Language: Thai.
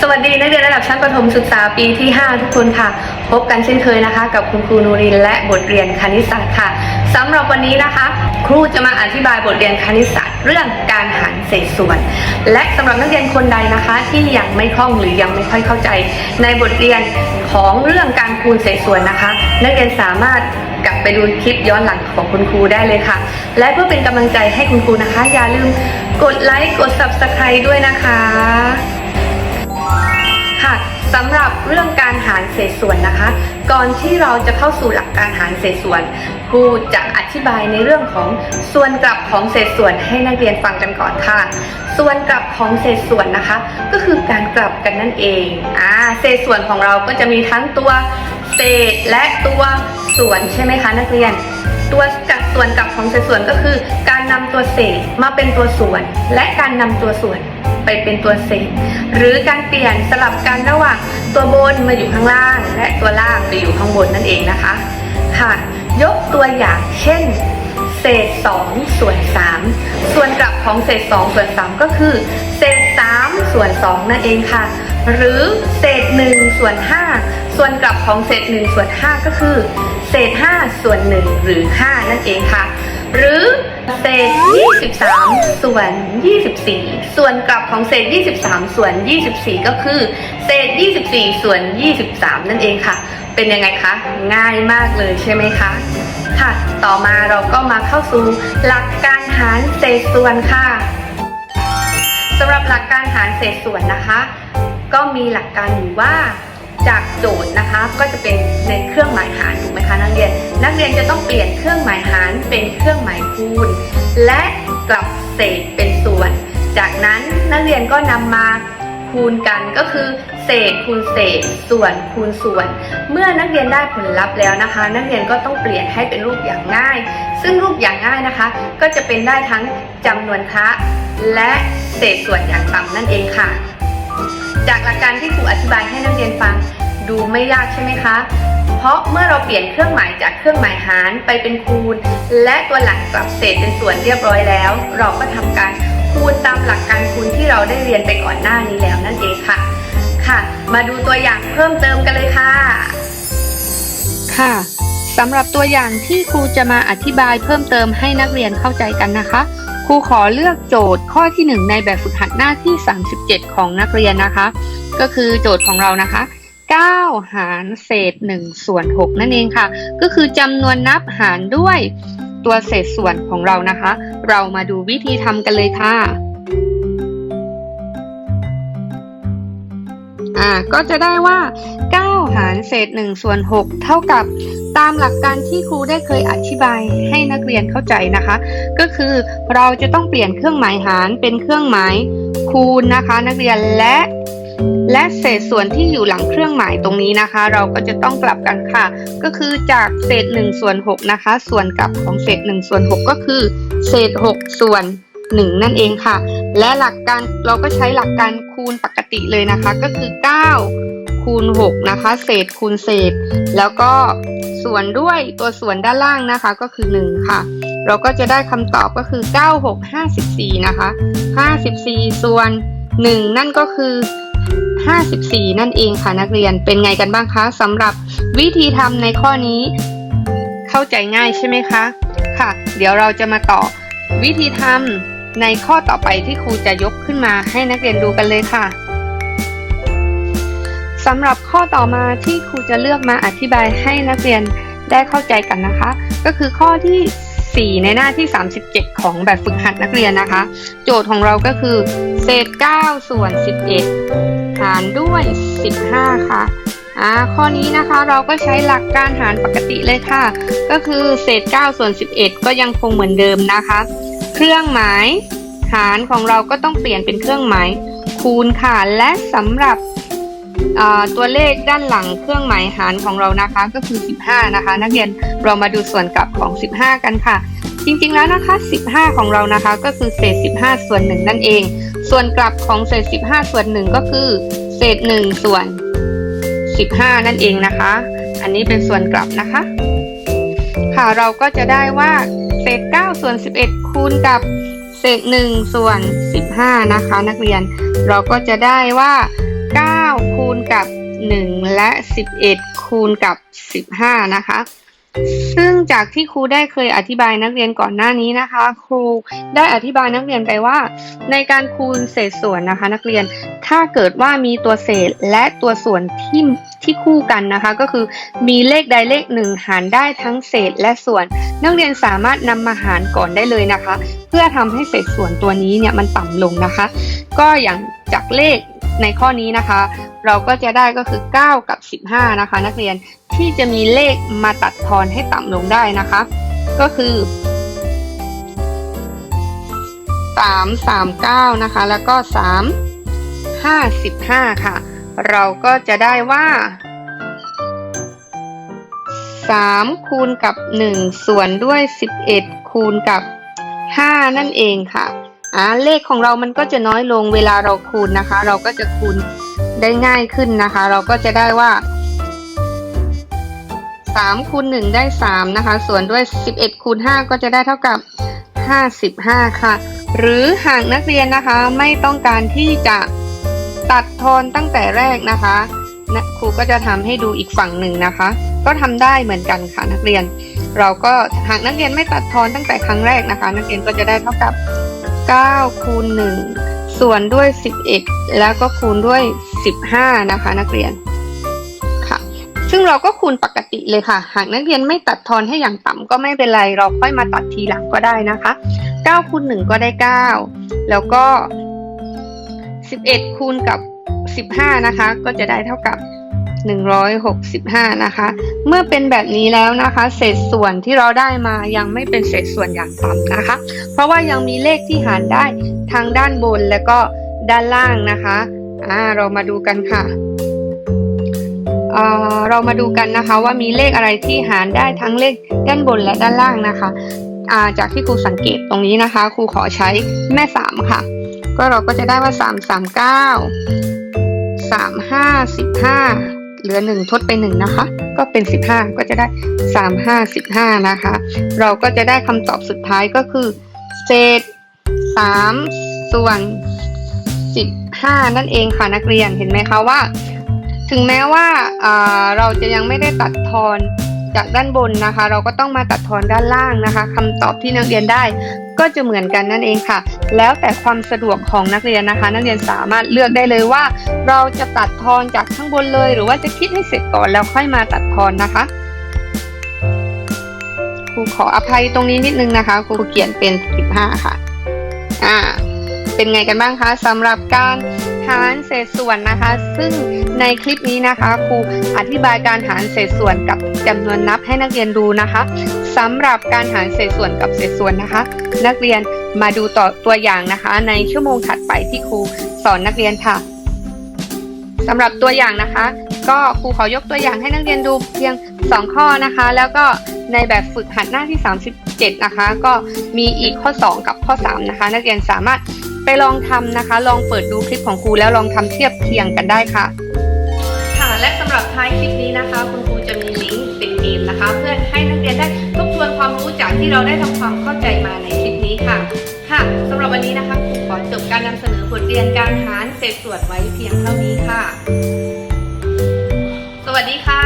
สวัสดีนักเรียนระดับชั้นประถมศึกษาปีที่ 5 ทุกคนค่ะ พบกันเช่นเคยนะคะ กับคุณครูนูรินและบทเรียนคณิตศาสตร์ค่ะสำหรับวันนี้นะคะ ครูจะมาอธิบายบทเรียนคณิตศาสตร์ เรื่องการหารเศษส่วน และสำหรับนักเรียนคนใดนะคะ ที่ยังไม่คล่องหรือยังไม่ค่อยเข้าใจ ในบทเรียนของเรื่องการคูณเศษส่วนนะคะ นักเรียนสามารถกลับไปดูคลิปย้อนหลังของคุณครูได้เลยค่ะ และเพื่อเป็นกำลังใจให้คุณครูนะคะ อย่าลืมกดไลค์กด subscribe ด้วยนะคะ สำหรับเรื่องการหารเศษส่วนนะคะ ก่อนที่เราจะเข้าสู่หลักการหารเศษส่วนครูจะอธิบายในเรื่องของส่วนกลับของเศษส่วนให้นักเรียนฟังกันก่อนค่ะ ส่วนกลับของเศษส่วนนะคะ ก็คือการกลับกันนั่นเองอ่าเศษส่วนของเราก็จะมีทั้งตัวเศษและตัวส่วนใช่ไหมคะนักเรียน ตัวกับส่วนกลับของเศษส่วนก็คือ การนำตัวเศษมาเป็นตัวส่วน และการนำตัวส่วน ไปเป็นตัวเศษ หรือการเปลี่ยนสลับกันระหว่างตัวบนมาอยู่ข้างล่าง และตัวล่างไปอยู่ข้างบนนั่นเองนะคะค่ะยกตัวอย่างเช่น เศษ 2 ส่วน 3 ส่วนกลับของเศษ 2 ส่วน 3 ก็คือ เศษ 3 ส่วน 2 นั่นเองค่ะ หรือเศษ 1 ส่วน 5 ส่วนกลับของเศษ 1 ส่วน 5 ก็คือ เศษ 5 ส่วน 1 หรือ 5 นั่นเองค่ะ หรือเศษ 23 ส่วน 24 ส่วนกลับของเศษ 23 ส่วน 24 ก็คือ เศษ 24 ส่วน 23 นั่นเองค่ะ เป็นยังไงคะ ง่ายมากเลยใช่ไหมคะ ค่ะ ต่อมาเราก็มาเข้าสู่หลักการหารเศษส่วนค่ะสำหรับหลักการหารเศษส่วนนะคะ ก็มีหลักการอยู่ว่า จากโจทย์นะคะก็จะเป็นในเครื่องหมายหารถูกไหมคะนักเรียน นักเรียนจะต้องเปลี่ยนเครื่องหมายหารเป็นเครื่องหมายคูณ และกลับเศษเป็นส่วน จากนั้นนักเรียนก็นำมาคูณกันก็คือเศษคูณเศษ ส่วนคูณส่วน เมื่อนักเรียนได้ผลลัพธ์แล้วนะคะ นักเรียนก็ต้องเปลี่ยนให้เป็นรูปอย่างง่าย ซึ่งรูปอย่างง่ายนะคะ ก็จะเป็นได้ทั้งจำนวนคะและเศษส่วนอย่างต่ำนั่นเองค่ะ จากหลักการที่ครูอธิบายให้นักเรียนฟังดูไม่ยากใช่ไหมคะ เพราะเมื่อเราเปลี่ยนเครื่องหมายจากเครื่องหมายหารไปเป็นคูณ และตัวหลังกลับเศษเป็นส่วนเรียบร้อยแล้ว เราก็ทำการคูณตามหลักการคูณที่เราได้เรียนไปก่อนหน้านี้แล้วนั่นเองค่ะ ค่ะ มาดูตัวอย่างเพิ่มเติมกันเลยค่ะ ค่ะสำหรับตัวอย่างที่ครูจะมาอธิบายเพิ่มเติมให้นักเรียนเข้าใจกันนะคะ ครูขอเลือกโจทย์ข้อที่ 1 ในแบบฝึกหัดหน้าที่ 37 ของนักเรียนนะคะ ก็คือโจทย์ของเรานะคะ 9 หารเศษ1ส่วน6นั่นเองค่ะ ก็คือจำนวนนับหารด้วยตัวเศษส่วนของเรานะคะ เรามาดูวิธีทำกันเลยค่ะอ่าก็จะได้ว่า9 หารเศษ1ส่วน6เท่ากับตามหลักการที่ครูได้เคยอธิบายให้นักเรียนเข้าใจนะคะ ก็คือเราจะต้องเปลี่ยนเครื่องหมายหารเป็นเครื่องหมายคูณนะคะ นักเรียนและและเศษส่วนที่อยู่หลังเครื่องหมายตรงนี้นะคะ เราก็จะต้องกลับกันค่ะ ก็คือจากเศษ1ส่วน6นะคะ ส่วนกลับของเศษ1ส่วน6ก็คือ เศษ6ส่วน1นั่นเองค่ะ และหลักการเราก็ใช้หลักการคูณปกติเลยนะคะ ก็คือ 9 คูณ 6 นะคะ เศษคูณเศษ แล้วก็ส่วนด้วยตัวส่วนด้านล่างนะคะก็คือ 1 ค่ะ เราก็จะได้คำตอบก็คือ 9 6 54 นะคะ 54 ส่วน 1 นั่นก็คือ 54 นั่นเองค่ะนักเรียนเป็นไงกันบ้างคะสำหรับวิธีทำในข้อนี้ เข้าใจง่ายใช่ไหมคะ ค่ะ เดี๋ยวเราจะมาต่อวิธีทำ ในข้อต่อไปที่ครูจะยกขึ้นมาให้นักเรียนดูกันเลยค่ะสำหรับข้อต่อมาที่ครูจะเลือกมาอธิบายให้นักเรียนได้เข้าใจกันนะคะ ก็คือข้อที่ 4 ในหน้าที่ 37 ของแบบฝึกหัดนักเรียนนะคะ โจทย์ของเราก็คือเศษ 9 ส่วน 11 หารด้วย 15 ค่ะอ่าข้อนี้นะคะเราก็ใช้หลักการหารปกติเลยค่ะ ก็คือเศษ 9 ส่วน 11 ก็ยังคงเหมือนเดิมนะคะ เครื่องหมาย หารของเราก็ต้องเปลี่ยนเป็นเครื่องหมาย คูณค่ะและสำหรับตัวเลขด้านหลังเครื่องหมายหารของเรานะคะก็คือ 15 นะคะ นักเรียนเรามาดูส่วนกลับของ 15 กันค่ะ จริงๆแล้วนะคะ 15 ของเรานะคะก็คือเศษ 15 ส่วน 1 นั่นเอง ส่วนกลับของเศษ 15 ส่วน 1 ก็คือ เศษ 1 ส่วน 15 นั่นเองนะคะ อันนี้เป็นส่วนกลับนะคะ ค่ะเราก็จะได้ว่าเศษ 9 ส่วน 11 คูณกับเศษ1ส่วน 15 นะคะ นักเรียน เราก็จะได้ว่า 9 คูณกับ 1 และ 11 คูณกับ 15 นะคะ ซึ่งจากที่ครูได้เคยอธิบายนักเรียนก่อนหน้านี้นะคะ ครูได้อธิบายนักเรียนไปว่า ในการคูณเศษส่วนนะคะ นักเรียนถ้าเกิดว่ามีตัวเศษและตัวส่วนที่ที่คู่กันนะคะ ก็คือมีเลขใดเลขหนึ่งหารได้ทั้งเศษและส่วน นักเรียนสามารถนำมาหารก่อนได้เลยนะคะ เพื่อทำให้เศษส่วนตัวนี้เนี่ยมันต่ำลงนะคะ ก็อย่างจากเลข ในข้อนี้นะคะ เราก็จะได้ก็คือ 9 กับ 15 นะคะ นักเรียนที่จะมีเลขมาตัดทอนให้ต่ำลงได้นะคะ ก็คือ 3 3 9 นะคะ แล้วก็ 3 55 ค่ะ เราก็จะได้ว่า 3 คูณกับ 1 ส่วนด้วย 11 คูณกับ 5 นั่นเองค่ะ อ่าเลขของเรามันก็จะน้อยลงเวลาเราคูณนะคะ เราก็จะคูณได้ง่ายขึ้นนะคะ เราก็จะได้ว่า3คูณ1ได้3นะคะ ส่วนด้วย11คูณ5ก็จะได้เท่ากับ55ค่ะ หรือหากนักเรียนนะคะไม่ต้องการที่จะตัดทอนตั้งแต่แรกนะคะนะครูก็จะทำให้ดูอีกฝั่งหนึ่งนะคะ ก็ทำได้เหมือนกันค่ะนักเรียน เราก็หากนักเรียนไม่ตัดทอนตั้งแต่ครั้งแรกนะคะ นักเรียนก็จะได้เท่ากับ 9คูณ1ส่วนด้วย 11 แล้วก็คูณด้วย 15 นะคะ นักเรียนค่ะ ซึ่งเราก็คูณปกติเลยค่ะ หากนักเรียนไม่ตัดทอนให้อย่างต่ำก็ไม่เป็นไร เราค่อยมาตัดทีหลังก็ได้นะคะ9คูณ1ก็ได้ 9 แล้วก็ 11 คูณกับ 15 นะคะ ก็จะได้เท่ากับ 165 นะคะ เมื่อเป็นแบบนี้แล้วนะคะ เศษส่วนที่เราได้มายังไม่เป็นเศษส่วนอย่างต่ำนะคะ เพราะว่ายังมีเลขที่หารได้ทางด้านบนและก็ด้านล่างนะคะอ่าเรามาดูกันค่ะเอ่อเรามาดูกันนะคะว่ามีเลขอะไรที่หารได้ทั้งเลขด้านบนและด้านล่างนะคะอ่าจากที่ครูสังเกตตรงนี้นะคะ ครูขอใช้แม่สามค่ะ ก็เราก็จะได้ว่าสามสามเก้าสามห้าสิบห้า เหลือหนึ่งทดไปหนึ่งนะคะ ก็เป็นสิบห้าก็จะได้สามห้าสิบห้านะคะ เราก็จะได้คำตอบสุดท้ายก็คือ เศษสามส่วนสิบห้านั่นเองค่ะนักเรียนเห็นไหมคะว่า ถึงแม้ว่าอ่าเราจะยังไม่ได้ตัดทอนจากด้านบนนะคะ เราก็ต้องมาตัดทอนด้านล่างนะคะคำตอบที่นักเรียนได้ ก็จะเหมือนกันนั่นเองค่ะ แล้วแต่ความสะดวกของนักเรียนนะคะ นักเรียนสามารถเลือกได้เลยว่า เราจะตัดทอนจากข้างบนเลย หรือว่าจะคิดให้เสร็จก่อนแล้วค่อยมาตัดทอนนะคะครูขออภัยตรงนี้นิดนึงนะคะครูเขียนเป็น 15 ค่ะ อ่า เป็นไงกันบ้างคะสำหรับการ หารเศษส่วนนะคะ ซึ่งในคลิปนี้นะคะ ครูอธิบายการหารเศษส่วนกับจำนวนนับให้นักเรียนดูนะคะสำหรับการหารเศษส่วนกับเศษส่วนนะคะ นักเรียนมาดูต่อตัวอย่างนะคะ ในชั่วโมงถัดไปที่ครูสอนนักเรียนค่ะสำหรับตัวอย่างนะคะ ก็ครูขอยกตัวอย่างให้นักเรียนดูเพียง 2 ข้อนะคะ แล้วก็ในแบบฝึกหัดหน้าที่ 37 นะคะ ก็มีอีกข้อ 2 กับข้อ 3 นะคะ นักเรียนสามารถ ไปลองทำนะคะ ลองเปิดดูคลิปของครูแล้วลองทำเทียบเคียงกันได้ค่ะ ค่ะ และสำหรับท้ายคลิปนี้นะคะ คุณครูจะมีลิงก์เป็นเกมนะคะ เพื่อให้นักเรียนได้ทบทวนความรู้จากที่เราได้ทำความเข้าใจมาในคลิปนี้ค่ะ ค่ะสำหรับวันนี้นะคะครูขอจบการนำเสนอบทเรียนการหารเศษส่วนไว้เพียงเท่านี้ค่ะ สวัสดีค่ะ